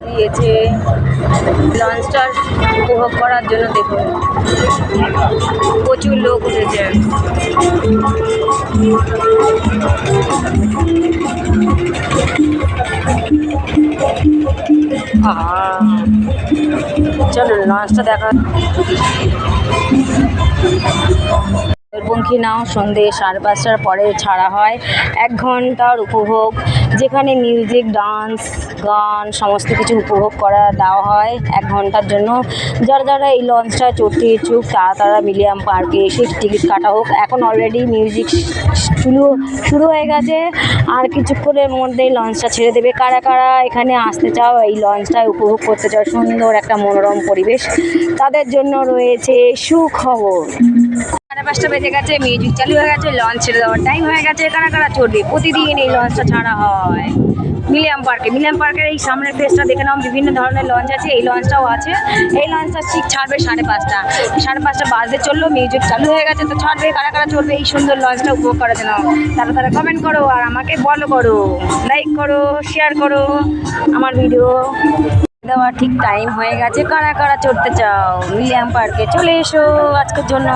দিয়েছে। লঞ্চটা উপভোগ করার জন্য দেখুন। প্রচুর লোক উঠেছে। আহ, চলো লঞ্চটা দেখা ময়ূরপঙ্খী নাও সন্ধে সাড়ে পাঁচটার পরে ছাড়া হয়। এক ঘণ্টার উপভোগ, যেখানে মিউজিক ডান্স গান, সমস্ত কিছু উপভোগ করা, দেওয়া হয় এক ঘণ্টার জন্য। যারা যারা এই লঞ্চটা চড়তে ইচ্ছুক, তারা তারা মিলিয়াম পার্কে এসে টিকিট কাটা হোক। এখন অলরেডি মিউজিক শুরু শুরু হয়ে গেছে। আর কিছুক্ষণের মধ্যেই লঞ্চটা ছেড়ে দেবে। কারা কারা এখানে আসতে চাও, এই লঞ্চটায় উপভোগ করতে চাও, সুন্দর একটা মনোরম পরিবেশ। তাদের জন্য রয়েছে সুখবর। সাড়ে পাঁচটা বেজে গেছে মিউজিক চালু হয়ে গেছে লঞ্চ ছেড়ে দেওয়ার টাইম হয়ে গেছে, কারা কারা চড়বে? প্রতিদিন এই লঞ্চটা ছাড়া হয়। মিলিয়াম পার্কে মিলিয়াম পার্কের এই সামনের ফেসটা দেখে নাও, বিভিন্ন ধরনের লঞ্চ আছে, এই লঞ্চটাও আছে। এই লঞ্চটা ঠিক ছাড়বে সাড়ে পাঁচটা। সাড়ে পাঁচটা বাজে চলল মিউজিক চালু হয়ে গেছে, তো ছাড়বে, কারা কারা চলবে এই সুন্দর লঞ্চটা উপভোগ করার জন্য তারা তারা কমেন্ট করো আর আমাকে ফলো করো। লাইক করো শেয়ার করো আমার ভিডিও দেওয়ার ঠিক টাইম হয়ে গেছে, কারা কারা চড়তে চাও? মিলিয়াম পার্কে চলে এসো আজকের জন্য।